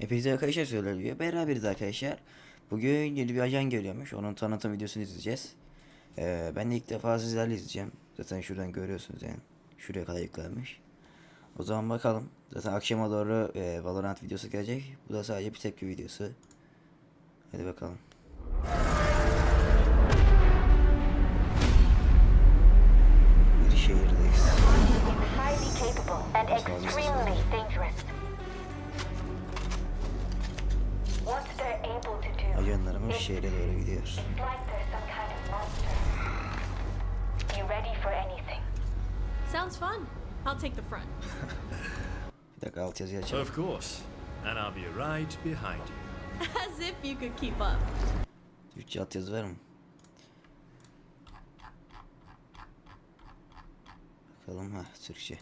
Hepinize arkadaşlar söylüyor. Beraberiz arkadaşlar. Bugün yeni bir ajan geliyormuş. Onun tanıtım videosunu izleyeceğiz. Ee, ben de ilk defa sizlerle izleyeceğim. Zaten şuradan görüyorsunuz yani. Şuraya kadar yüklenmiş. O zaman bakalım. Zaten akşama doğru e, Valorant videosu gelecek. Bu da sadece bir tepki videosu. Hadi bakalım. Bir şehirdeyiz. highly capable and extremely dangerous. Ajanlarımız şehre doğru gidiyor. Sounds fun. I'll take the front. Bir dakika alt yazıyı açalım. Of course. And I'll be right behind you. As if you could keep up. Türkçe alt yazı var mı? Bakalım ha Türkçe.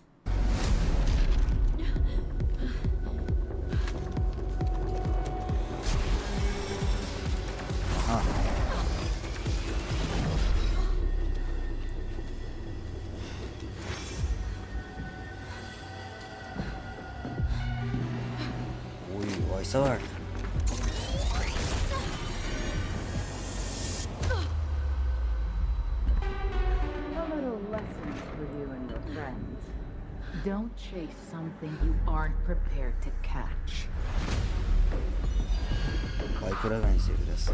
Friends. Don't chase something you aren't prepared to catch. Viper'a benziyor biraz.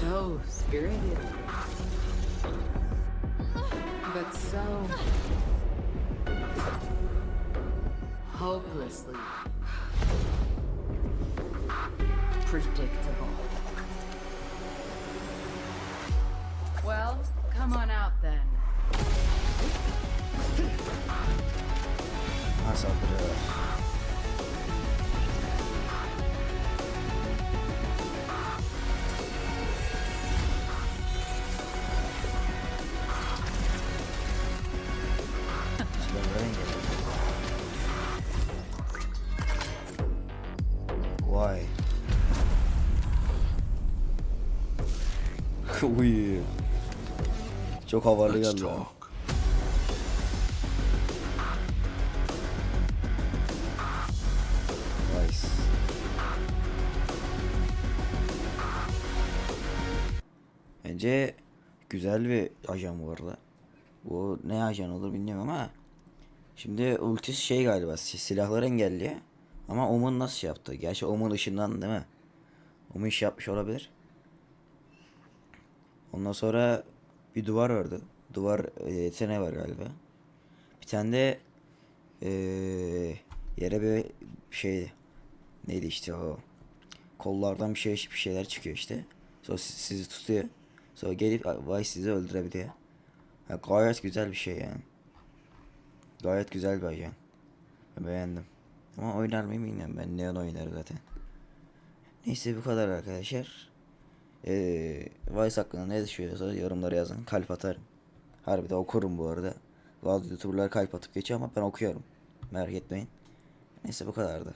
So spirited. But so hopelessly predictable. Well, come on out then. Silahlara Vay. Uy. Çok havalı geldi. Nice. Bence güzel bir ajan bu arada. Bu ne ajan olur bilmiyorum ama şimdi ultisi şey galiba si- silahları engelliyor. Ama Omun nasıl yaptı? Gerçi Omun ışından değil mi? Omun iş yapmış olabilir. Ondan sonra bir duvar vardı. Duvar e, yeteneği var galiba. Bir tane de e, yere bir şey neydi işte o kollardan bir şey bir şeyler çıkıyor işte. Sonra si- sizi tutuyor. Sonra gelip Vice sizi öldürebiliyor. Ha, gayet güzel bir şey yani. Gayet güzel bir ajan. Beğendim. Ama oynar mıyım bilmiyorum. Ben Neon oynarım zaten. Neyse bu kadar arkadaşlar. Ee, Vice hakkında ne düşünüyorsanız yorumlara yazın. Kalp atarım. Harbi de okurum bu arada. Bazı youtuberlar kalp atıp geçiyor ama ben okuyorum. Merak etmeyin. Neyse bu kadardı.